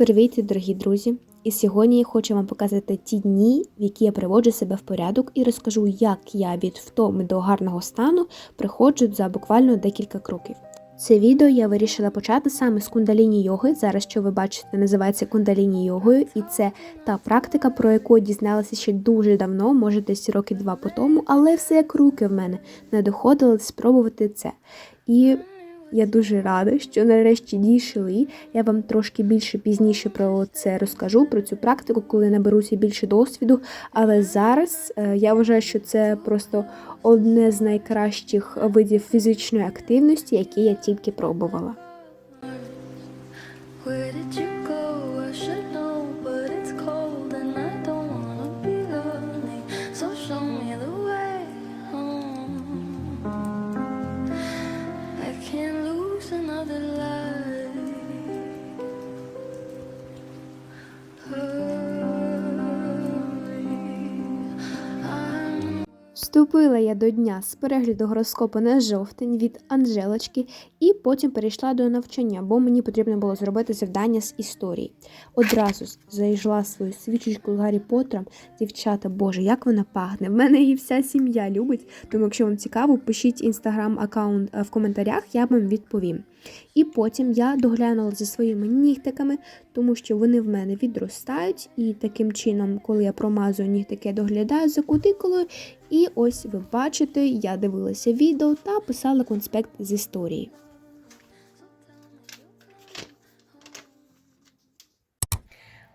Привіт, дорогі друзі! І сьогодні я хочу вам показати ті дні, в які я приводжу себе в порядок, і розкажу, як я від втоми до гарного стану приходжу за буквально декілька кроків. Це відео я вирішила почати саме з кундаліні йоги. Зараз, що ви бачите, називається кундаліні йогою, і це та практика, про яку я дізналася ще дуже давно, може десь роки два по тому, але все як руки в мене не доходило спробувати це. І я дуже рада, що нарешті дійшли. Я вам трошки більше пізніше про це розкажу, про цю практику, коли наберуся більше досвіду. Але зараз е, я вважаю, що це просто одне з найкращих видів фізичної активності, які я тільки пробувала. I'm Вступила я до дня з перегляду гороскопу на жовтень від Анжелочки, і потім перейшла до навчання, бо мені потрібно було зробити завдання з історії. Одразу зайшла свою свічечку з Гаррі Поттером. Дівчата, боже, як вона пахне! В мене її вся сім'я любить. Тому, якщо вам цікаво, пишіть інстаграм-аккаунт в коментарях, я вам відповім. І потім я доглянула за своїми нігтиками, тому що вони в мене відростають. І таким чином, коли я промазую нігтики, я доглядаю за кутикулою. І ось ви бачите, я дивилася відео та писала конспект з історії.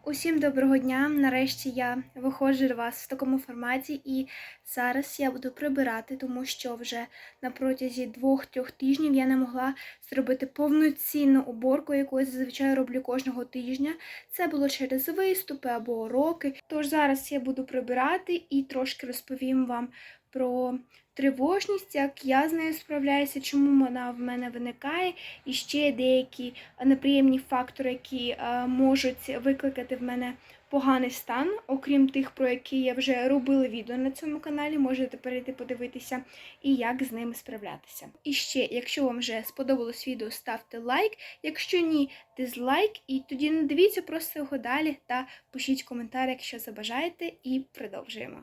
Усім доброго дня! Нарешті я виходжу до вас в такому форматі, і зараз я буду прибирати, тому що вже на протязі двох-трьох тижнів я не могла зробити повноцінну уборку, яку я зазвичай роблю кожного тижня. Це було через виступи або уроки. Тож зараз я буду прибирати і трошки розповім вам про тривожність, як я з нею справляюся, чому вона в мене виникає, і ще деякі неприємні фактори, які е, можуть викликати в мене поганий стан, окрім тих, про які я вже робила відео на цьому каналі, можете перейти подивитися, і як з ними справлятися. І ще, якщо вам вже сподобалось відео, ставте лайк, якщо ні, дизлайк, і тоді не дивіться просто його далі та пишіть коментар, якщо забажаєте, і продовжуємо.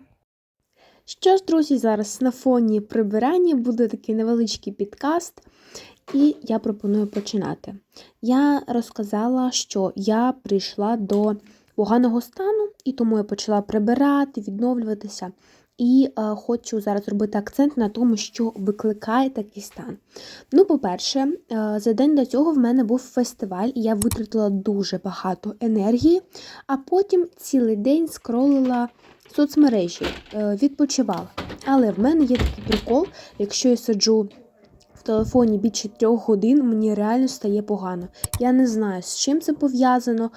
Що ж, друзі, зараз на фоні прибирання буде такий невеличкий підкаст, і я пропоную починати. Я розказала, що я прийшла до поганого стану, і тому я почала прибирати, відновлюватися. І е, хочу зараз зробити акцент на тому, що викликає такий стан. Ну, по-перше, е, за день до цього в мене був фестиваль, і я витратила дуже багато енергії, а потім цілий день скролила соцмережі, е, відпочивала. Але в мене є такий прикол, якщо я сиджу в телефоні більше трьох годин, мені реально стає погано. Я не знаю, з чим це пов'язано.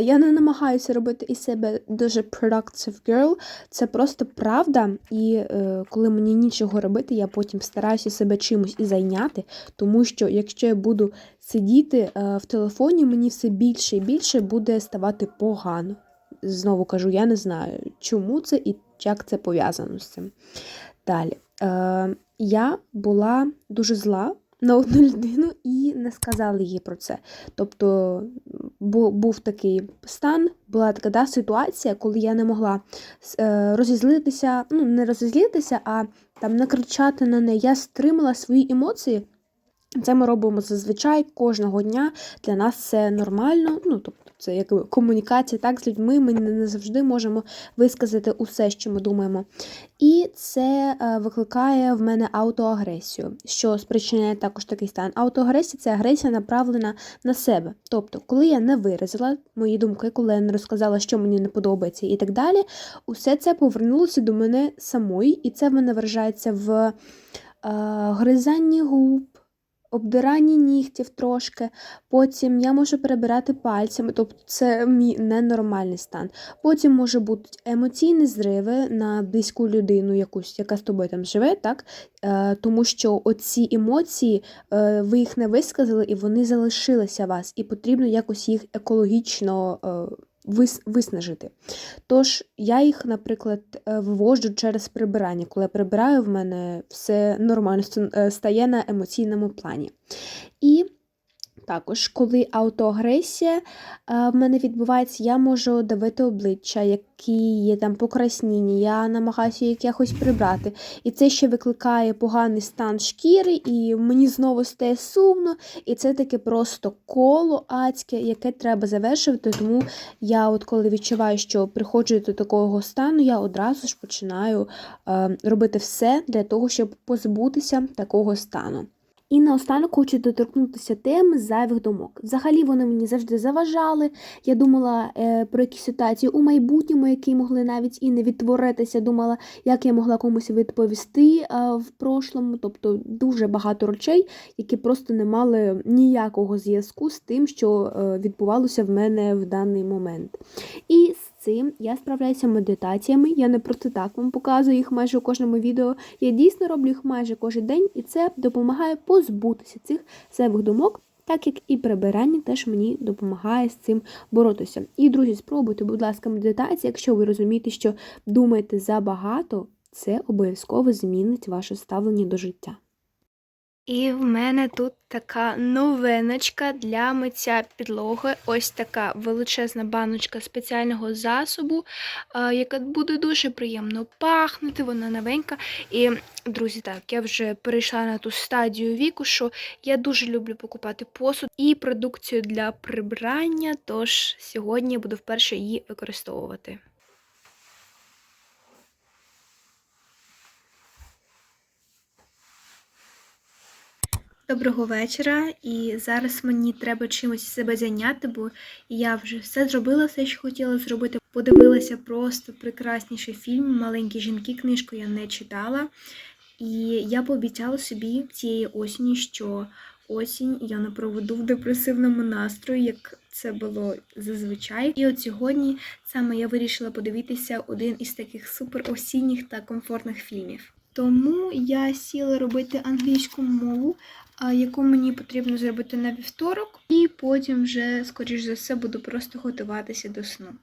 Я не намагаюся робити із себе дуже productive girl. Це просто правда. І е, коли мені нічого робити, я потім стараюся себе чимось і зайняти, тому що якщо я буду сидіти е, в телефоні, мені все більше і більше буде ставати погано. Знову кажу, я не знаю, чому це і як це пов'язано з цим. Далі. Е, я була дуже зла на одну людину і не сказала їй про це. Тобто бу, був такий стан, була така да, ситуація, коли я не могла е, розізлитися, ну, не розізлитися, а там накричати на неї. Я стримала свої емоції. Це ми робимо зазвичай кожного дня. Для нас це нормально. Ну, тобто, це як комунікація так з людьми. Ми не завжди можемо висказати усе, що ми думаємо. І це е, викликає в мене аутоагресію, що спричиняє також такий стан. Аутоагресія це агресія направлена на себе. Тобто, коли я не виразила мої думки, коли я не розказала, що мені не подобається, і так далі, усе це повернулося до мене самої, і це в мене виражається в е, гризанні губ обдиранні нігтів трошки, потім я можу перебирати пальцями, тобто це мій ненормальний стан. Потім може бути емоційні зриви на близьку людину, якусь, яка з тобою там живе, так? Е, тому що оці емоції, е, ви їх не висказали, і вони залишилися вас, і потрібно якось їх екологічно. Вис, виснажити. Тож, я їх, наприклад, е, вивожу через прибирання. Коли я прибираю, в мене все нормально е, стає на емоційному плані. І Також, коли аутоагресія е, в мене відбувається, я можу давити обличчя, які є там покрасніння, я намагаюся їх якось прибрати. І це ще викликає поганий стан шкіри, і мені знову стає сумно. І це таке просто коло адське, яке треба завершувати. Тому я, от коли відчуваю, що приходжу до такого стану, я одразу ж починаю е, робити все для того, щоб позбутися такого стану. І наостанок хочу доторкнутися теми зайвих думок. Взагалі вони мені завжди заважали. Я думала е, про якісь ситуації у майбутньому, які могли навіть і не відтворитися. Думала, як я могла комусь відповісти е, в прошлому. Тобто дуже багато речей, які просто не мали ніякого зв'язку з тим, що е, відбувалося в мене в даний момент. І цим я справляюся медитаціями. Я не просто так вам показую їх майже у кожному відео. Я дійсно роблю їх майже кожен день, і це допомагає позбутися цих зайвих думок. Так як і прибирання теж мені допомагає з цим боротися. І, друзі, спробуйте, будь ласка, медитацію, якщо ви розумієте, що думаєте забагато, це обов'язково змінить ваше ставлення до життя. І в мене тут така новиночка для миття підлоги. Ось така величезна баночка спеціального засобу, яка буде дуже приємно пахнути, вона новенька. І, друзі, так, я вже перейшла на ту стадію віку, що я дуже люблю покупати посуд і продукцію для прибрання, тож сьогодні я буду вперше її використовувати. Доброго вечора, і зараз мені треба чимось себе зайняти, бо я вже все зробила, все, що хотіла зробити. Подивилася просто прекрасніший фільм Маленькі жінки. Книжку я не читала. І я пообіцяла собі цієї осені, що осінь я не проведу в депресивному настрої, як це було зазвичай. І от сьогодні саме я вирішила подивитися один із таких супер осінніх та комфортних фільмів. Тому я сіла робити англійську мову, яку мені потрібно зробити на вівторок, і потім вже, скоріш за все, буду просто готуватися до сну.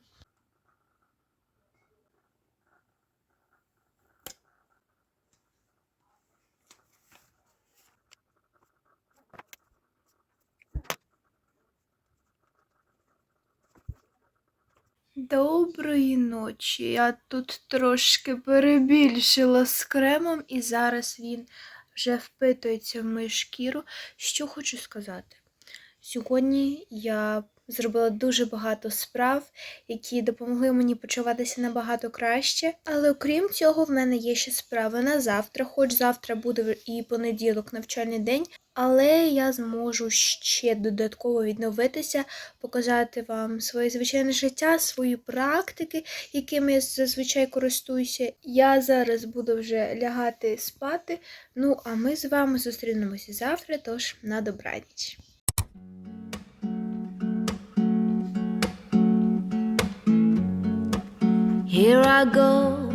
Доброї ночі. Я тут трошки перебільшила з кремом, і зараз він вже впитується в мою шкіру. Що хочу сказати? Сьогодні я зробила дуже багато справ, які допомогли мені почуватися набагато краще. Але окрім цього, в мене є ще справи на завтра, хоч завтра буде і понеділок навчальний день. Але я зможу ще додатково відновитися, показати вам своє звичайне життя, свої практики, якими я зазвичай користуюся. Я зараз буду вже лягати спати. Ну а ми з вами зустрінемося завтра, тож на добраніч. Here I go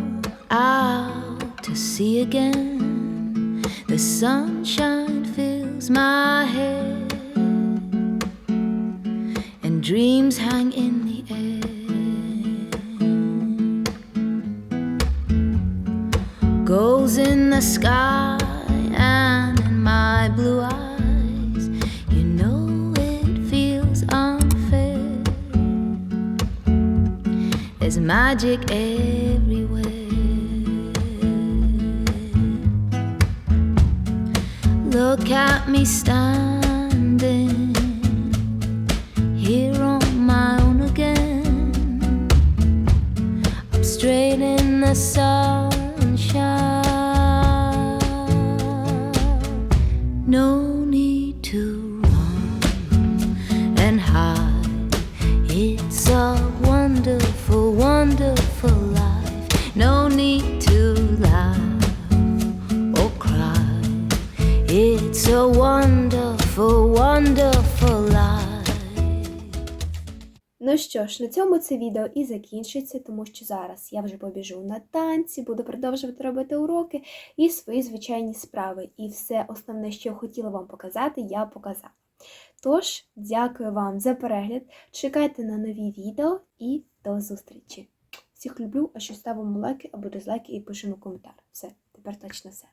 out to sea again. The sunshine fills my head, and dreams hang in the air. Goals in the sky magic everywhere. Look at me standing here on my own again. I'm straight in the sunshine. Wonderful, life. No need to laugh or cry. It's a wonderful, wonderful life. Ну що ж, на цьому це відео і закінчиться, тому що зараз я вже побіжу на танці, буду продовжувати робити уроки і свої звичайні справи. І все основне, що я хотіла вам показати, я показала. Тож, дякую вам за перегляд. Чекайте на нові відео і до зустрічі. Всіх люблю, а що ставимо лайки або дизлайки і пишемо коментар. Все, тепер точно все.